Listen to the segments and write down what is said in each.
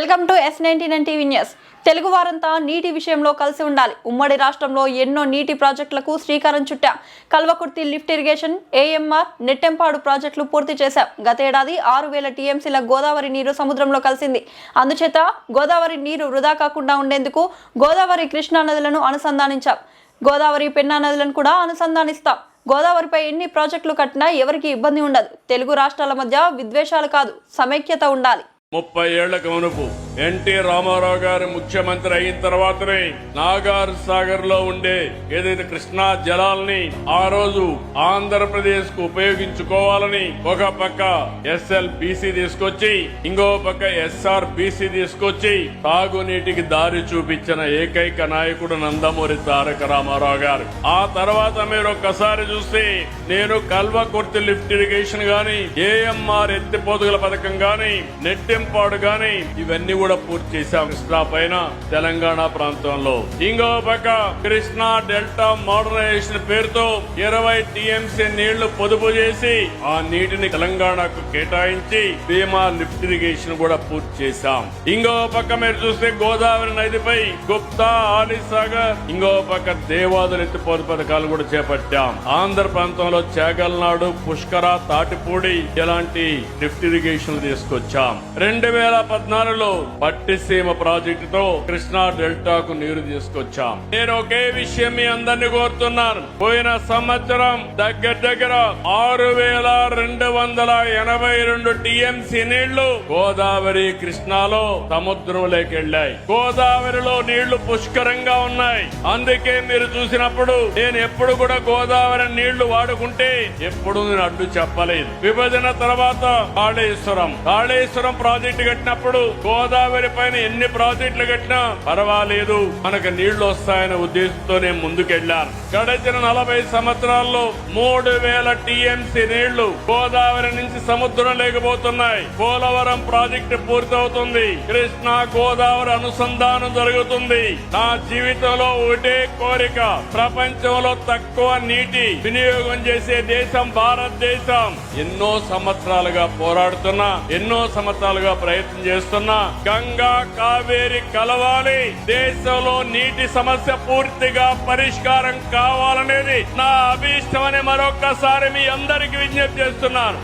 Welcome to S ninety nine TV news. Telugu వారంతా నీటి విషయంలో కలిసి ఉండాలి. ఉమ్మడి రాష్ట్రంలో ఎన్నో నీటి ప్రాజెక్టులకు శ్రీకారం చుట్టాం. Kalwakurthy lift irrigation AMR Nettempadu ప్రాజెక్టులు పూర్తి చేశాం. గతేడాది ఆరు వేల టీఎంసీల గోదావరి నీరు సముద్రంలో కలిసింది. అందుచేత గోదావరి నీరు వృధా కాకుండా ఉండేందుకు గోదావరి కృష్ణా నదులను అనుసంధానించాం. గోదావరి పెన్నా నదులను కూడా అనుసంధానిస్తాం. గోదావరిపై ఎన్ని ప్రాజెక్టులు కట్టినా ఎవరికి ఇబ్బంది ఉండదు. తెలుగు రాష్ట్రాల మధ్య విద్వేషాలు కాదు. సమైక్యత ఉండాలి. ముప్పై ఏళ్ళ కమునుపు ఎన్టీ రామారావు గారు ముఖ్యమంత్రి అయిన తర్వాతనే నాగార్ సాగర్లో ఉండే ఏదైతే కృష్ణా జలాల్ని ఆ రోజు ఆంధ్రప్రదేశ్కు ఉపయోగించుకోవాలని ఒక పక్క ఎస్ఎల్ బీసీ తీసుకొచ్చి ఇంకో పక్క ఎస్ఆర్ బీసీ తీసుకొచ్చి తాగునీటికి దారి చూపించిన ఏకైక నాయకుడు నందమూరి తారక రామారావు గారు. ఆ తర్వాత మీరు ఒక్కసారి చూస్తే నేను కల్వకుర్తి లిఫ్ట్ ఇరిగేషన్ గాని ఏఎంఆర్ ఎత్తిపోతుగల పథకం గాని నెట్టింపాడు గాని ఇవన్నీ కూడా పూర్తి చేశాం. కృష్ణా పైన తెలంగాణ ప్రాంతంలో. ఇంకో పక్క కృష్ణా డెల్టా మోడరైజేషన్ పేరుతో ఇరవై టీఎంసీ నీళ్ళు పొదుపు చేసి ఆ నీటిని తెలంగాణకు కేటాయించి భీమా లిఫ్ట్ ఇరిగేషన్ కూడా పూర్తి చేశాం. ఇంకో పక్క మీరు చూస్తే గోదావరి నదిపై గుప్తా ఆలిసాగర్ ఇంకో పక్క దేవాదులు ఎత్తిపోతు పథకాలు కూడా చేపట్టాం. ఆంధ్ర ప్రాంతంలో చేగల్నాడు పుష్కర తాటిపూడి ఇలాంటి లిఫ్ట్ ఇరిగేషన్ తీసుకొచ్చాం. రెండు వేల పద్నాలుగులో పట్టిసీమ ప్రాజెక్టుతో కృష్ణా డెల్టాకు నీరు తీసుకొచ్చాం. నేను ఒకే విషయం మీ అందరిని కోరుతున్నాను. పోయిన సంవత్సరం దగ్గర దగ్గర ఆరు వేల రెండు వందల ఎనభై రెండు టీఎంసీ నీళ్ళు గోదావరి కృష్ణాలో సముద్రంలోకి వెళ్ళాయి. గోదావరిలో నీళ్ళు పుష్కరంగా ఉన్నాయి. అందుకే మీరు చూసినప్పుడు నేను ఎప్పుడు కూడా గోదావరి నీళ్ళు వాడుకుంటే ఎప్పుడు నేను అడ్డు చెప్పలేదు. విభజన తర్వాత కాళేశ్వరం. కాళేశ్వరం ప్రాజెక్టు కట్టినప్పుడు గోదావరి పైన ఎన్ని ప్రాజెక్టులు కట్టినా పర్వాలేదు. మనకు నీళ్ళు వస్తాయనే ఉద్దేశంతోనే ముందుకెళ్ళారు గడిచిన నలభై సంవత్సరాల్లో మూడు వేల టీఎంసీ నీళ్ళు గోదావరి నుంచి సముద్రం లేకపోతున్నాయి. పోలవరం ప్రాజెక్టు పూర్తవుతుంది. కృష్ణా గోదావరి అనుసంధానం జరుగుతుంది. నా జీవితంలో ఒకటే కోరిక ప్రపంచంలో తక్కువ నీటి వినియోగం చేసే దేశం భారతదేశం. ఎన్నో సంవత్సరాలుగా పోరాడుతున్నా ఎన్నో సంవత్సరాలుగా ప్రయత్నం చేస్తున్నా గంగా కావేరి కలవాలి. దేశంలో నీటి సమస్య పూర్తిగా పరిష్కారం కావాలనేది నా అభీష్టం మరొక్కసారి మీ అందరికి విజ్ఞప్తి చేస్తున్నాను.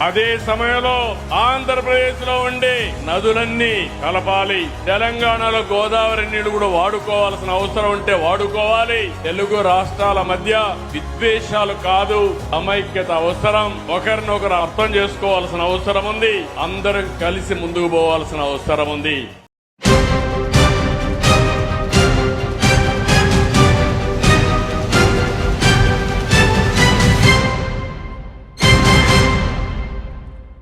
అదే సమయంలో ఆంధ్రప్రదేశ్లో ఉండే నదులన్నీ కలపాలి. తెలంగాణలో గోదావరి నీళ్ళు కూడా వాడుకోవాల్సిన అవసరం ఉంటే వాడుకోవాలి. తెలుగు రాష్ట్రాల మధ్య విద్వేషాలు కాదు. సమైక్యత అవసరం. ఒకరినొకరు అర్థం చేసుకోవాల్సిన అవసరం ఉంది. అందరం కలిసి ముందుకు పోవాల్సిన అవసరం ఉంది.